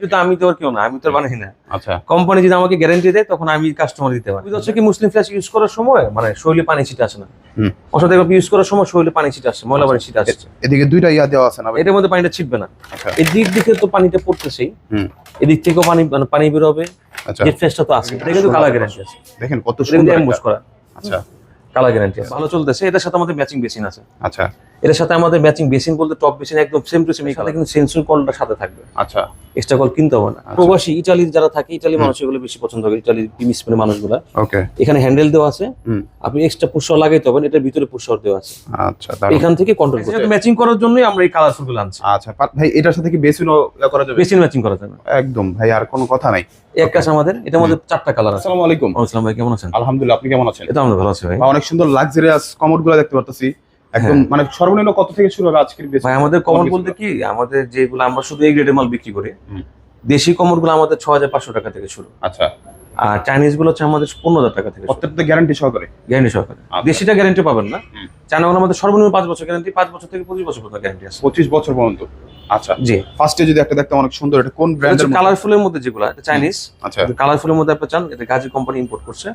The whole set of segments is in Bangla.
কিন্তু আমি তো আর কেউ না আমি তো আর বানাই না। আচ্ছা। কোম্পানি যদি আমাকে গ্যারান্টি দেয় তখন আমি কাস্টমার দিতে পারি হচ্ছে কি মুসলিম ফ্ল্যাশ ইউজ করার সময় মানে শরীরে পানি ছিটে আসে না। অসাধারণ ইউজ করার সময় শরীরে পানি ছিটে আসে ময়লা পানি ছিটে আসছে। এদিকে দুইটা ইয়া দেওয়া আছে না এটার মধ্যে পানিটা ছিটবে না। আচ্ছা। এদিক দিকে তো পানিটা পড়তেছেই। এদিক থেকেও পানি মানে পানি বেরোবে আচ্ছা। যে তো আছে এটা কিন্তু কালার গ্যারান্টি আছে। দেখেন কত সুন্দর করা। আচ্ছা। কালার গ্যারান্টি আছে। ভালো চলতেছে এটার সাথে আমাদের ম্যাচিং বেসিন আছে। আচ্ছা। এটার সাথে আমাদের ম্যাচিং বেসিন বলতে টপ বেসিন একদম সেম টু সেম কালার কিন্তু সেন্সর কলটা সাথে থাকবে। আচ্ছা। এক্সট্রা কল কিনতে হবে না। প্রবাসী ইটালির যারা থাকে ইটালি মানুষ এগুলো বেশি পছন্দ করে ইটালির প্রিমিস মানে মানুষগুলা। ওকে। এখানে হ্যান্ডেল দেওয়া আছে। আপনি এক্সট্রা পুষর লাগাইতে হবেন এটার ভিতরে পুষর দেওয়া আছে। আচ্ছা এখান থেকে কন্ট্রোল করতে ম্যাচিং করার জন্যই আমরা এই কালারফুলগুলো আনছি। আচ্ছা ভাই এটার সাথে কি বেসিনও করা যাবে? বেসিন ম্যাচিং করা যাবে। একদম ভাই আর কোনো কথা নাই। এক কাছে আমাদের এটা আমাদের চারটা কালার আছে। আসসালামু আলাইকুম। আসসালাম ভাই কেমন আছেন? আলহামদুলিল্লাহ আপনি কেমন আছেন? এটা আমরা ভালো আছি ভাই। অনেক সুন্দর লাক্সারিয়াস কমোডগুলো দেখতে পারতেছি। একদম মানে সর্বনিম্ন কত থেকে শুরু হবে আজকের ভাই আমাদের কমন বলতে কি আমাদের যেগুলো আমরা শুধু এই গ্রেডের মাল বিক্রি করি দেশি কমরগুলো আমাদের ছ হাজার পাঁচশো টাকা থেকে শুরু। আচ্ছা। আর চাইনিজগুলো হচ্ছে আমাদের পনেরো হাজার টাকা থেকে প্রত্যেকটা গ্যারান্টি সহকারে। গ্যারান্টি সহকারে। আচ্ছা। দেশিটা গ্যারান্টি পাবেন না। হুম। চায়না আমাদের সর্বনিম্ন পাঁচ বছর গ্যারান্টি পাঁচ বছর থেকে পঁচিশ বছর পর্যন্ত গ্যারান্টি আছে। পঁচিশ বছর পর্যন্ত। আচ্ছা। জি। ফার্স্টে যদি একটা দেখতে অনেক সুন্দর এটা কোন ব্র্যান্ডের কালারফুলের মধ্যে? যেগুলো চাইনিজ আচ্ছা। কালারফুলের মধ্যে আপনি চান এটা গাজী কোম্পানি ইম্পোর্ট করছে।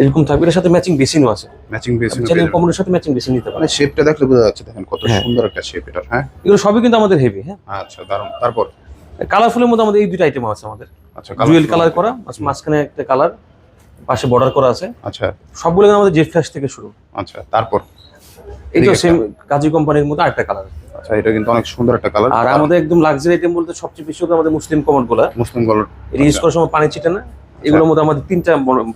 এরকম থাকবে এর সাথে ম্যাচিং বেসিনও আছে। ম্যাচিং বেসিন চাইনিজ কোম্পানির সাথে ম্যাচিং বেসিন নিতে মানে পারেন শেপটা দেখলে বোঝা যাচ্ছে দেখেন কত হ্যাঁ। সুন্দর একটা শেপ এটা হ্যাঁ? এগুলো সবই কিন্তু আমাদের হেভি হ্যাঁ। আচ্ছা দারুণ। তারপর? কালারফুলের মধ্যে আমাদের এই দুটো আইটেম আছে আমাদের। আচ্ছা জুয়েল কালার করা মাঝখানে একটা কালার পাশে বর্ডার করা আছে। আচ্ছা। সবগুলো আমাদের জেট ফ্ল্যাশ থেকে শুরু। আচ্ছা তারপর? এই তো সেম গাজী কোম্পানির মধ্যে আরেকটা কালার আচ্ছা এটা কিন্তু অনেক সুন্দর একটা কালার আর আমাদের একদম লাক্সারি আইটেম বলতে সবচেয়ে বেশি আমাদের মুসলিম কমনগুলা। মুসলিম কালার এটা ইউজ করার সময় পানি ছিটে না। এগুলোর মধ্যে আমাদের তিনটা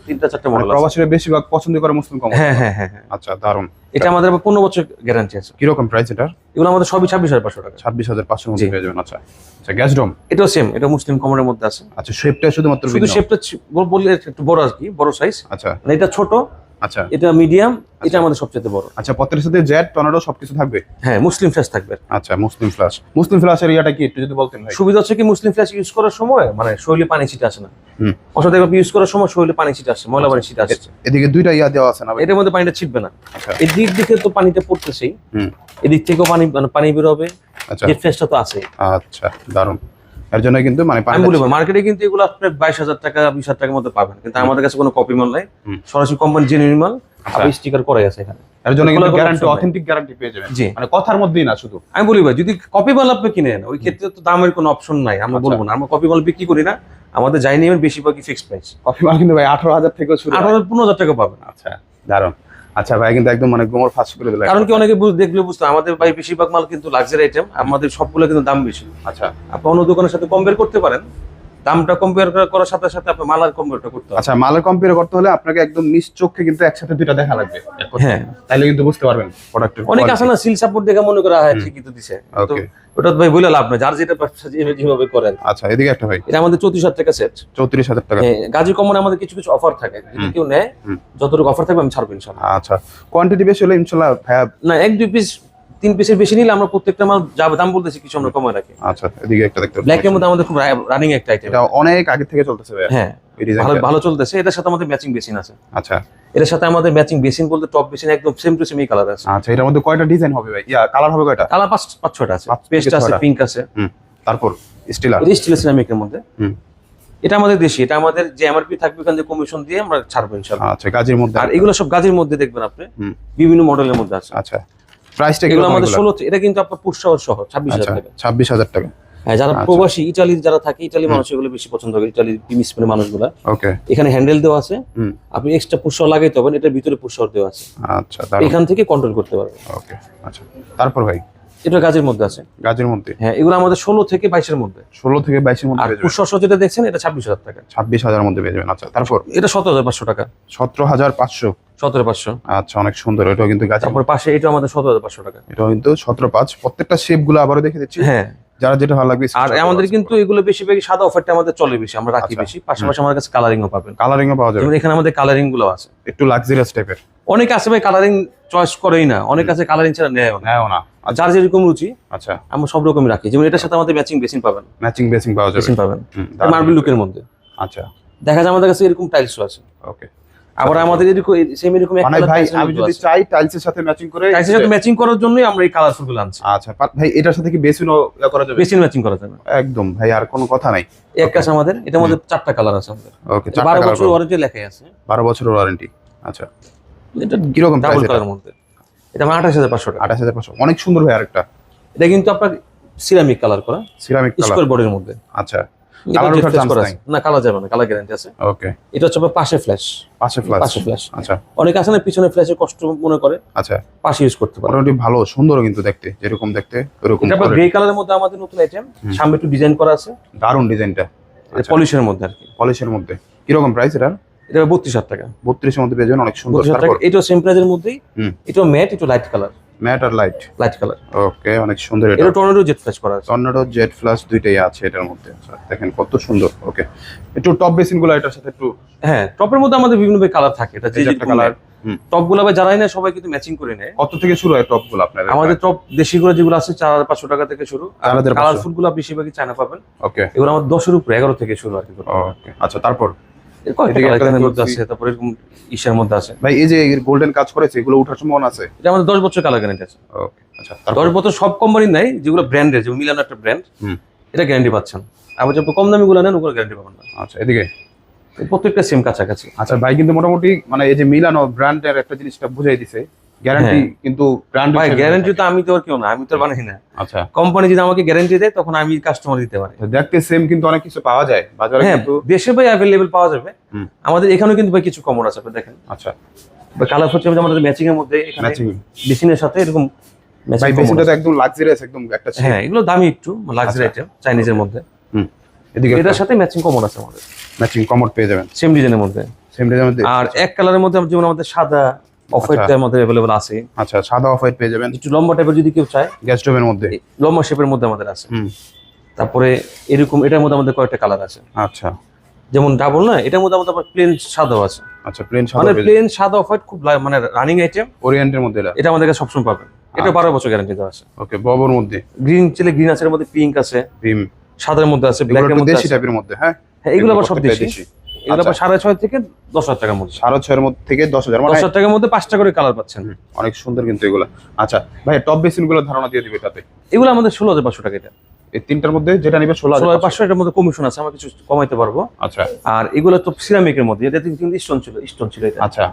তিনটা চারটা মডেল আছে। প্রবাসীরা বেশিরভাগ পছন্দ করে মুসলিম কম। হ্যাঁ হ্যাঁ হ্যাঁ হ্যাঁ। আচ্ছা দারুণ এটা আমাদের আবার পনেরো বছর গ্যারান্টি আছে। কীরকম প্রাইস এটা এগুলো আমাদের সবই ছাব্বিশ হাজার পাঁচশো টাকা। ছাব্বিশ হাজার পাঁচশোর মধ্যে। পেয়ে যাবেন আচ্ছা। আচ্ছা গ্যাস ড্রম এটাও সেম এটা মুসলিম কমনের মধ্যে আছে। আচ্ছা শেপটা শুধুমাত্র শুধু। শেপটা বললে একটু বড় আর কি বড় সাইজ আচ্ছা। মানে এটা ছোট আচ্ছা। এটা মিডিয়াম এটা আমাদের সবচেয়ে বড়। আচ্ছা পত্রের সাথে জেট টর্নেডো সবকিছু থাকবে? হ্যাঁ মুসলিম ফ্ল্যাশ থাকবে আচ্ছা মুসলিম ফ্ল্যাশ মুসলিম ফ্ল্যাশের ইয়াটা কি একটু যদি বলতেন ভাই? সুবিধা হচ্ছে কি মুসলিম ফ্ল্যাশ ইউজ করার সময় মানে শরীরে পানি ছিটে আসে না। হুম। অসাধারণ ইউজ করার সময় শরীরে পানি ছিটে আসে ময়লা পানি ছিটে আসছে। এদিকে দুইটা ইয়া দেওয়া আছে না এটার মধ্যে পানিটা ছিটবে না। আচ্ছা। এদিক দিকে তো পানিটা পড়তেছেই। এদিক থেকেও পানি মানে পানি বেরোবে। আচ্ছা। যে ফ্রেশটা তো আছে। আচ্ছা দারুণ। এর জন্য কিন্তু মানে আমি বলব মার্কেটে কিন্তু এগুলো আপনার বাইশ হাজার টাকা বিশ হাজার টাকার মধ্যে পাবেন। কিন্তু আমাদের কাছে কোনো কপি মাল নাই। সরাসরি কোম্পানি জেনুইন মাল আচ্ছা। আপনি স্টিকার করাই আছে এখানে। এর জন্য কিন্তু গ্যারান্টি অথেন্টিক গ্যারান্টি পেয়ে যাবেন। জি। মানে কথার মধ্যেই না শুধু। আমি বলি ভাই যদি কপি মাল আপনি কিনে নেন ওই ক্ষেত্রে তো দামের কোনো অপশন নাই আমরা আচ্ছা। বলব না। আমরা কপি মাল বিক্রি করি না আমাদের যাই বেশিরভাগই ফিক্সড প্রাইস মাল কিন্তু ভাই আঠারো হাজার থেকে শুরু। আঠারো পনেরো হাজার টাকা পাবেন। আচ্ছা দারুণ। আচ্ছা ভাই কিন্তু একদম মানে গোমর ফাঁস করে দিল কারণ কি অনেকে দেখলে বুঝতো আমাদের ভাই বেশিরভাগ মাল কিন্তু লাক্সারি আইটেম আমাদের সবগুলো কিন্তু দাম বেশি। আচ্ছা। আপনি অন্য দোকানের সাথে কম্পেয়ার করতে পারেন দামটা কম্পেয়ার করার সাথে সাথে আপনি মালার কম্পেয়ারটা করতে হবে। আচ্ছা মালের কম্পেয়ার করতে হলে আপনাকে একদম নিজ চোখে কিন্তু একসাথে দুইটা দেখা লাগবে। হ্যাঁ। তাইলে কিন্তু বুঝতে পারবেন প্রোডাক্টের অনেক আছে না সিল সাপোর্ট দেখে মনে করে হ্যাঁ ঠিকই তো দিছে। ওকে ওটা ভাই বলে লাভ নাই যার যেটা ব্যবসা যেভাবে করেন। আচ্ছা এদিকে একটা ভাই। এটা আমাদের চৌত্রিশ হাজার টাকা সেট চৌত্রিশ হাজার টাকা। গাজী কমনে আমাদের কিছু কিছু অফার থাকে। যদি কেউ নেয় যতটুকু অফার থাকবে আমি ছাড়বো ইনশাল্লাহ। আচ্ছা কোয়ান্টিটি বেশি হলে ইনশাল্লাহ না এক দুই পিস তিন পিসের বেশি নিলে আমরা প্রত্যেকটা মাল যা দাম বলতেছি কিছু আমরা কমে রাখি। আচ্ছা এদিকে একটা দেখতে ব্ল্যাক এর মধ্যে আমাদের খুব রানিং একটা আইটেম এটা অনেক আগে থেকে চলতেছে ভাইয়া। হ্যাঁ ভালো ভালো চলতেছে। এটার সাথে আমাদের ম্যাচিং বেসিন আছে। আচ্ছা। এটার সাথে আমাদের ম্যাচিং বেসিন বলতে টপ বেসিন একদম সেম টু সেম কালার আছে। আচ্ছা এটার মধ্যে কয়টা ডিজাইন হবে ভাই? ইয়া কালার হবে কয়টা? কালার পাঁচ পাঁচ ছয়টা আছে। পেস্ট আছে পিঙ্ক আছে। হুম তারপর স্টিলার এটা স্টিল সিরামিকের মধ্যে। হুম। এটা আমাদের দেশি। এটা আমাদের যে এমআরপি থাকবে ওখান থেকে কমিশন দিয়ে আমরা ছাড়বো ইনশাল্লাহ আচ্ছা কাজের মধ্যে আর এগুলো সব গাজের মধ্যে দেখবেন আপনি। বিভিন্ন মডেলের মধ্যে আছে। আচ্ছা। প্রাইসটা এগুলো আমাদের এগুলো? ষোলো এটা কিন্তু আপনার সহ ছাব্বিশ আচ্ছা টাকা। ছাব্বিশ হাজার টাকা। হ্যাঁ যারা আচ্ছা। প্রবাসী ইটালির যারা থাকে ইটালি মানুষ এগুলো বেশি পছন্দ করে ইটালির প্রিমিস মানে মানুষগুলা। ওকে। এখানে হ্যান্ডেল দেওয়া আছে। আপনি এক্সট্রা লাগাইতে এটার ভিতরে দেওয়া আছে। আচ্ছা এখান থেকে কন্ট্রোল করতে পারবেন। ওকে আচ্ছা। তারপর ভাই? এটা গাজের মধ্যে আছে। গাজের মধ্যে? হ্যাঁ এগুলো আমাদের ষোলো থেকে বাইশের মধ্যে। ষোলো থেকে বাইশের মধ্যে আর পেয়ে যেটা দেখছেন এটা ছাব্বিশ হাজার টাকা। ছাব্বিশ হাজার মধ্যে পেয়ে যাবেন। আচ্ছা তারপর? এটা সতেরো হাজার পাঁচশো টাকা। সতেরো হাজার পাঁচশো। সতেরো পাঁচশো। আচ্ছা অনেক সুন্দর। কিন্তু গাছ তারপর পাশে এটা আমাদের সতেরো হাজার পাঁচশো টাকা। এটাও কিন্তু সতেরো পাঁচ। প্রত্যেকটা শেপগুলো আবারও দেখে দিচ্ছি। হ্যাঁ। যারা যেটা ভালো লাগবে আর আমাদের কিন্তু এগুলো সাদা অফারটা আমাদের চলে বেশি আমরা রাখি আচ্ছা। বেশি। পাশাপাশি আমাদের কাছে কালারিংও পাবেন। কালারিংও পাওয়া যাবে। এখানে আমাদের কালারিংগুলো আছে। একটু লাক্সারিয়াস টাইপের অনেকে আছে ভাই কালারিং চয়েস করেই না। অনেক আছে কালারিং ছাড়া নেয় না। না। আর যার যেরকম রুচি আচ্ছা। আমরা সব রকমই রাখি। যেমন এটার সাথে আমাদের ম্যাচিং বেসিন পাবেন। ম্যাচিং বেসিং পাওয়া যাবে। বেসিন পাবেন। মার্বেল লুকের মধ্যে। আচ্ছা। দেখা যায় আমাদের কাছে এরকম টাইলসও আছে। ওকে আবার আমাদের এরকম সেম এরকম এক মানে ভাই আমি যদি চাই টাইলসের সাথে ম্যাচিং করে টাইলসের সাথে ম্যাচিং করার জন্যই আমরা এই কালারফুলগুলো আনছি। আচ্ছা ভাই এটার সাথে কি বেসিনও ইয়া করা যাবে? বেসিন ম্যাচিং করা যাবে। একদম ভাই আর কোনো কথা নাই। এক কাছে আমাদের এটার মধ্যে চারটা কালার আছে আমাদের। ওকে এটা বারো বছর ওয়ারেন্টি লেখাই আছে। বারো বছরের ওয়ারেন্টি আচ্ছা। এটা কীরকম ডাবল প্রাইস এটা? মধ্যে। এটা আমার আঠাশ হাজার পাঁচশো টাকা। আঠাশ হাজার পাঁচশো। অনেক সুন্দর ভাই আরেকটা। এটা কিন্তু আপনার সিরামিক কালার করা। সিরামিক কালার স্কোয়ার বোর্ডের মধ্যে। আচ্ছা। এটা। না যাবে না গ্যারান্টি আছে। ওকে এটা হচ্ছে পাশে ফ্ল্যাশ পাশে ফ্ল্যাশ পাশে ফ্ল্যাশ আচ্ছা। অনেক আছে না পিছনে ফ্ল্যাশের কষ্ট মনে করে আচ্ছা। পাশে ইউজ করতে পারে। মোটামুটি ভালো সুন্দর কিন্তু দেখতে যেরকম দেখতে ওরকম এটা গ্রে কালারের মধ্যে আমাদের নতুন আইটেম সামনে একটু ডিজাইন করা আছে। দারুণ ডিজাইনটা। আচ্ছা। পলিশের মধ্যে আর কি। পলিশের মধ্যে। কীরকম প্রাইস এটা এটা বত্রিশ হাজার টাকা। বত্রিশের মধ্যে পেয়ে যাবেন অনেক সুন্দর টাকা। সেম প্রাইজের মধ্যেই। এটাও ম্যাট এটা লাইট কালার ম্যাট আর লাইট লাইট কালার ওকে অনেক সুন্দর এটা। এটা টর্নেডো জেট ফ্ল্যাশ করা আছে। টর্নেডো জেট ফ্লাশ দুইটাই আছে এটার মধ্যে। আচ্ছা, দেখেন কত সুন্দর। ওকে একটু টপ এটার সাথে একটু হ্যাঁ টপের মধ্যে আমাদের বিভিন্ন কালার থাকে। এটা যে কালার টপ যারাই না সবাই কিন্তু ম্যাচিং করে নেয়। কত থেকে শুরু হয় টপগুলো আপনার আমাদের টপ দেশি গুলো যেগুলো আছে চার হাজার পাঁচশো টাকা থেকে শুরু। আর 4,500 কালারফুলগুলো বেশিরভাগই চায়না পাবেন। ওকে এগুলো আমাদের দশের উপরে এগারো থেকে শুরু আর কি। আচ্ছা তারপর? এর কয়েকটা এদিকে colour একটা এখানের দেখতে মধ্যে পাচ্ছি। আছে তারপর এরকম ইসের মধ্যে আছে। ভাই এই যে গোল্ডেন কাজ করেছে এগুলো উঠার সম্ভাবনা আছে? এটা আমাদের দশ বছর কালার গ্যারান্টি আছে। আচ্ছা দশ বছর সব কোম্পানির নাই যেগুলো ব্র্যান্ডের যেমন মিলানো একটা ব্র্যান্ড হুম। এটা গ্যারান্টি পাচ্ছেন। আবার যে কম দামি গুলো নেন ওগুলো গ্যারান্টি পাবেন না। আচ্ছা এদিকে? প্রত্যেকটা সেম কাছাকাছি। আচ্ছা ভাই কিন্তু মোটামুটি মানে এই যে মিলানো ব্র্যান্ডের একটা জিনিসটা বুঝাই দিছে। গ্যারান্টি। কিন্তু ভাই গ্যারান্টি তো আমি তো কেউ না আমি তো বানাই না। আচ্ছা। কোম্পানি যদি আমাকে গ্যারান্টি দেয় তখন আমি কাস্টমার দিতে পারি। দেখতে সেম কিন্তু অনেক কিছু পাওয়া যায়। বাজারে হ্যাঁ কিন্তু দেশে ভাই পাওয়া যাবে। আমাদের এখানেও কিন্তু ভাই কিছু কমন আছে আপনি দেখেন। আচ্ছা। কালার হচ্ছে আমাদের ম্যাচিং এর মধ্যে এখানে সাথে এরকম ভাই বেসিনটা তো একদম লাক্সারিয়াস একদম একটা হ্যাঁ এগুলো দামি একটু লাক্সারি। আইটেম চাইনিজের মধ্যে। হুম। এদিকে এটার সাথে ম্যাচিং কমন আছে আমাদের। ম্যাচিং পেয়ে যাবেন। সেম ডিজাইনের মধ্যে। সেম ডিজাইনের মধ্যে। আর এক কালারের মধ্যে যেমন আমাদের সাদা অফ আচ্ছা। আমাদের অ্যাভেলেবল আছে। আচ্ছা সাদা অফ হোয়াইট পেয়ে যাবেন। একটু লম্বা টাইপের যদি কেউ চায় গ্যাস স্টোভের মধ্যে? লম্বা শেপের মধ্যে আমাদের আছে। তারপরে এরকম এটার মধ্যে আমাদের কয়েকটা কালার আছে। আচ্ছা। যেমন ডাবল না এটার মধ্যে আমাদের প্লেন সাদাও আছে। আচ্ছা প্লেন সাদা মানে প্লেন সাদা অফ খুব লা- মানে রানিং আইটেম ওরিয়েন্টের মধ্যে এটা? আমাদের কাছে সবসময় পাবেন। এটা আচ্ছা। বারো বছর গ্যারান্টি দেওয়া আছে। ওকে ববর মধ্যে? গ্রিন চিলে গ্রিন আছে এর মধ্যে পিঙ্ক আছে। ভীম সাদার মধ্যে আছে ব্ল্যাকের মধ্যে দেশি টাইপের মধ্যে হ্যাঁ? হ্যাঁ এগুলো আবার সব দেশি। এগুলো আচ্ছা। সাড়ে ছয় থেকে দশ হাজার টাকার মধ্যে। সাড়ে ছয়ের মধ্যে থেকে দশ হাজার। দশ মানে হাজার টাকার মধ্যে পাঁচটা করে কালার পাচ্ছেন। অনেক সুন্দর কিন্তু এগুলো। আচ্ছা ভাই টপ বেসিনগুলো ধারণা দিয়ে দিবে এটাতে। এগুলো আমাদের ষোলো হাজার পাঁচশো টাকা এটা। এই তিনটার মধ্যে যেটা নিবে ষোলো ষোলো হাজার হাজার পাঁচশো এটার মধ্যে কমিশন আছে আমরা কিছু কমাইতে পারব। আচ্ছা। আর এগুলো তো সিরামিকের মধ্যে এটা কিন্তু স্টোন ছিল স্টোন ছিল এটা। আচ্ছা।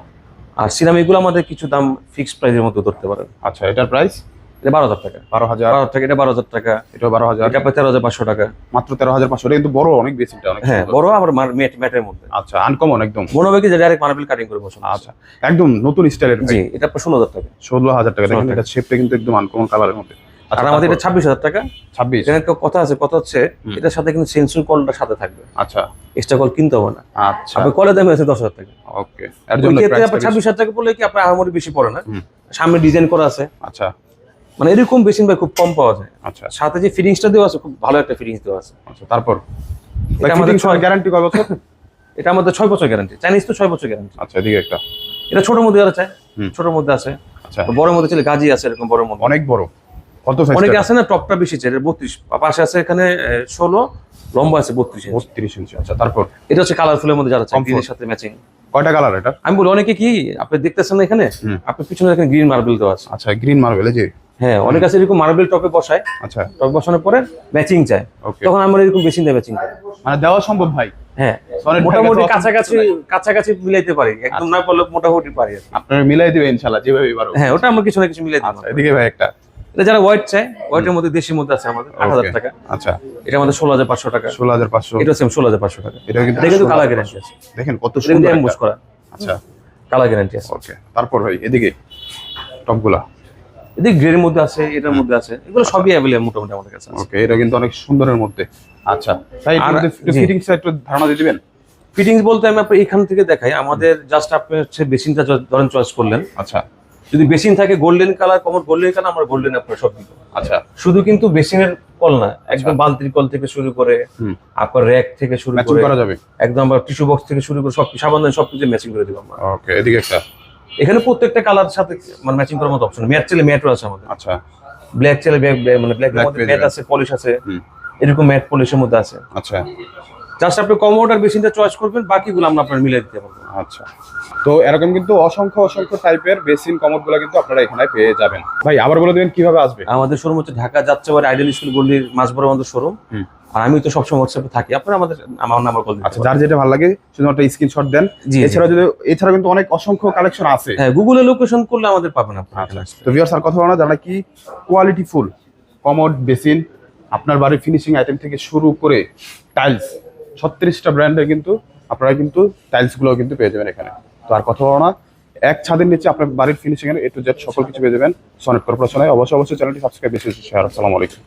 আর সিরামিকগুলো আমাদের কিছু দাম ফিক্সড প্রাইসের মধ্যে ধরতে পারেন। আচ্ছা এটার প্রাইস এটা বারো হাজার টাকা। বারো হাজার। বারো টাকা এটা বারো হাজার টাকা। এটা বারো হাজার। এটা তেরো হাজার পাঁচশো টাকা। মাত্র তেরো হাজার পাঁচশো। কিন্তু বড় অনেক বেসিনটা অনেক হ্যাঁ বড় আবার ম্যাট ম্যাটের মধ্যে। আচ্ছা আনকমন একদম। মনে হবে কি যে ডাইরেক্ট মার্বেল কাটিং করে বসুন আচ্ছা একদম নতুন স্টাইলের। জি এটা ষোলো হাজার টাকা। ষোলো হাজার টাকা। এটা শেপটা কিন্তু একদম আনকমন কালারের মধ্যে। আর আমাদের এটা ছাব্বিশ হাজার টাকা। ছাব্বিশ। এখানে একটা কথা আছে কথা হচ্ছে এটার সাথে কিন্তু সেন্সর কলটা সাথে থাকবে। আচ্ছা। এক্সট্রা কল কিনতে হবে না। আচ্ছা। কলের দাম আছে দশ হাজার টাকা। ওকে এর জন্য ছাব্বিশ হাজার টাকা কি আপনার আহামরি বেশি পড়ে না? সামনে ডিজাইন করা আছে। আচ্ছা। মানে এরকম বেসিন ভাই খুব কম পাওয়া যায়। আচ্ছা। সাথে যে ফিটিংসটা দেওয়া আছে খুব ভালো একটা ফিটিংস দেওয়া আছে। আচ্ছা তারপর? এটা আমাদের ছয় গ্যারান্টি কয় বছর? এটা আমাদের ছয় বছর গ্যারান্টি চাইনিজ তো ছয় বছর গ্যারান্টি আচ্ছা এদিকে একটা। এটা ছোটোর মধ্যে যারা চায়। ছোটোর মধ্যে আছে। আচ্ছা। বড়ের মধ্যে ছিল গাজি আছে এরকম বড়ের মধ্যে। অনেক বড়। কত সাইজ অনেকে আছে না টপটা বেশি চাই বত্রিশ। পাশে আছে এখানে ষোলো লম্বা আছে বত্রিশ ইঞ্চি। বত্রিশ ইঞ্চি আচ্ছা তারপর? এটা হচ্ছে কালারফুলের মধ্যে যারা চায়। গ্রিনের সাথে ম্যাচিং কয়টা কালার এটা? আমি বলি অনেকে কি আপনি দেখতেছেন না এখানে? হুম। আপনার পিছনে এখানে গ্রিন মার্বেল দেওয়া আছে। আচ্ছা গ্রিন মার্বেল এই যে হ্যাঁ অনেক আছে এরকম মার্বেল টপে বসায়। আচ্ছা। টপ বসানোর পরে ম্যাচিং চায়। তখন আমরা এরকম বেশি দেয় ম্যাচিং করে মানে দেওয়া সম্ভব ভাই? হ্যাঁ মোটামুটি কাছাকাছি কাছাকাছি মিলাইতে পারি। একদম না পারলে মোটামুটি পারি আপনারা মিলাই দিবেন ইনশাআল্লাহ যেভাবে পারো হ্যাঁ ওটা আমরা কিছু না কিছু মিলাই দিই আচ্ছা এদিকে ভাই একটা। এটা যারা হোয়াইট চায় হোয়াইটের মধ্যে দেশির মধ্যে আছে আমাদের আট হাজার Okay. টাকা। আচ্ছা। এটা আমাদের ষোলো হাজার পাঁচশো টাকা। ষোলো হাজার পাঁচশো। এটা সেম ষোলো হাজার পাঁচশো টাকা। এটা কিন্তু 16,500 কালার গ্যারান্টি আছে। দেখেন কত সুন্দর করা। আচ্ছা। কালার গ্যারান্টি আছে। ওকে তারপর ভাই এদিকে। টপগুলা এদিকে গ্রের মধ্যে আছে এটার মধ্যে আছে। এগুলো সবই অ্যাভেলেবল মোটামুটি আমাদের কাছে ওকে এটা কিন্তু অনেক সুন্দরের মধ্যে। আচ্ছা। ভাই ফিটিংস একটু ধারণা দিয়ে দিবেন? ফিটিংস বলতে আমি আপনার এখান থেকে দেখাই। আমাদের জাস্ট আপনি হচ্ছে বেসিনটা ধরেন চয়েস করলেন। আচ্ছা। যদি বেসিন থাকে golden colour common golden colour আমরা গোল্ডেন আপনার সব দিব। আচ্ছা। শুধু কিন্তু বেসিনের কল না একদম বালতির কল থেকে শুরু করে। আপনার র্যাক থেকে শুরু করে করা যাবে? একদম আমরা টিস্যু বক্স থেকে শুরু করে সব সাবান সব কিছু ম্যাচিং করে দিব আমরা। ওকে এদিকে একটা। এখানে প্রত্যেকটা কালার সাথে মানে ম্যাচিং করার মতো অপশন ম্যাট চাইলে ম্যাটও আছে আমাদের। আচ্ছা। ব্ল্যাক চাইলে মানে ব্ল্যাক ম্যাট। আছে পলিশ আছে। এরকম ম্যাট পলিশের মধ্যে আছে। আচ্ছা। জাস্ট আপনি কমোড আর বেসিনটা চয়েস করবেন বাকিগুলো আমরা আপনার মিলাই দিতে পারব। আচ্ছা। তো এরকম কিন্তু অসংখ্য অসংখ্য টাইপের বেসিন কমোডগুলো কিন্তু আপনারা এখানে পেয়ে যাবেন। ভাই আবার বলে দেবেন কীভাবে আসবে? আমাদের শোরুম হচ্ছে ঢাকা যাত্রাবাড়ি আইডিয়াল স্কুল গল্লির মাঝবড় আমাদের শোরুম হুম। আর আমি তো সবসময় হোয়াটসঅ্যাপে থাকি। আপনারা আমাদের আমার নাম্বার কল আচ্ছা যার যেটা ভালো লাগে শুধুমাত্র স্ক্রিনশট দেন। এছাড়া যদি এছাড়া কিন্তু অনেক অসংখ্য কালেকশন আছে। হ্যাঁ গুগলে লোকেশন করলে আমাদের পাবেন আপনারা আচ্ছা তো ভিউয়ার্স আর কথা বলা না যারা কি কোয়ালিটি ফুল কমোড বেসিন আপনার বাড়ির ফিনিশিং আইটেম থেকে শুরু করে টাইলস ছত্রিশটা ব্র্যান্ডের কিন্তু আপনারা কিন্তু টাইলসগুলো কিন্তু পেয়ে যাবেন এখানে। তো আর কথা বলা না এক ছাদের নিচে আপনার বাড়ির ফিনিশিং এর এ টু জেড সকল কিছু পেয়ে যাবেন। সনেট কর্পোরেশনে অবশ্যই অবশ্যই চ্যানেলটি সাবস্ক্রাইব বেশি শেয়ার আসসালামু আলাইকুম।